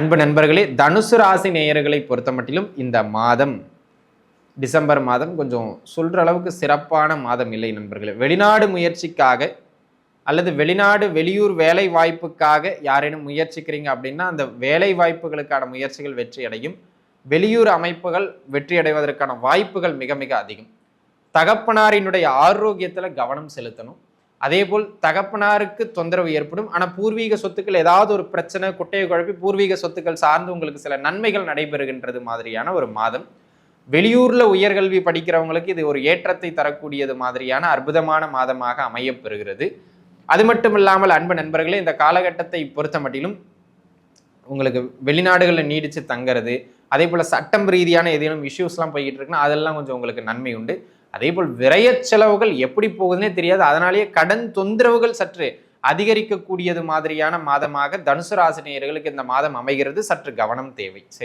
அன்பு நண்பர்களே தனுசு ராசி நேயர்களை பொறுத்த மட்டிலும் இந்த மாதம் டிசம்பர் மாதம் கொஞ்சம் சொல்கிற அளவுக்கு சிறப்பான மாதம் இல்லை நண்பர்களே. வெளிநாடு முயற்சிக்காக அல்லது வெளிநாடு வெளியூர் வேலை வாய்ப்புக்காக யாரேனும் முயற்சிக்கிறீங்க அப்படின்னா அந்த வேலை வாய்ப்புகளுக்கான முயற்சிகள் வெற்றி அடையும். வெளியூர் அமைப்புகள் வெற்றி அடைவதற்கான வாய்ப்புகள் மிக மிக அதிகம். தகப்பனாரினுடைய ஆரோக்கியத்தில் கவனம் செலுத்தணும். அதே போல் தகப்பனாருக்கு தொந்தரவு ஏற்படும். ஆனால் பூர்வீக சொத்துக்கள் ஏதாவது ஒரு பிரச்சனை குட்டையை குழப்பி பூர்வீக சொத்துக்கள் சார்ந்து உங்களுக்கு சில நன்மைகள் நடைபெறுகின்றது மாதிரியான ஒரு மாதம். வெளியூரில் உயர்கல்வி படிக்கிறவங்களுக்கு இது ஒரு ஏற்றத்தை தரக்கூடியது மாதிரியான அற்புதமான மாதமாக அமையப்பெறுகிறது அது மட்டும் இல்லாமல் அன்பு நண்பர்களே இந்த காலகட்டத்தை பொறுத்த மட்டிலும் உங்களுக்கு வெளிநாடுகளில் நீடித்து தங்கிறது அதே போல் சட்டம் ரீதியான ஏதேனும் இஷ்யூஸ்லாம் போய்கிட்டு இருக்குன்னா அதெல்லாம் கொஞ்சம் உங்களுக்கு நன்மை உண்டு. அதே போல் விரைய செலவுகள் எப்படி போகுதுன்னே தெரியாது. அதனாலேயே கடன் தொந்தரவுகள் சற்று அதிகரிக்கக்கூடியது மாதிரியான மாதமாக தனுசு ராசினியர்களுக்கு இந்த மாதம் அமைகிறது. சற்று கவனம் தேவை. சரி.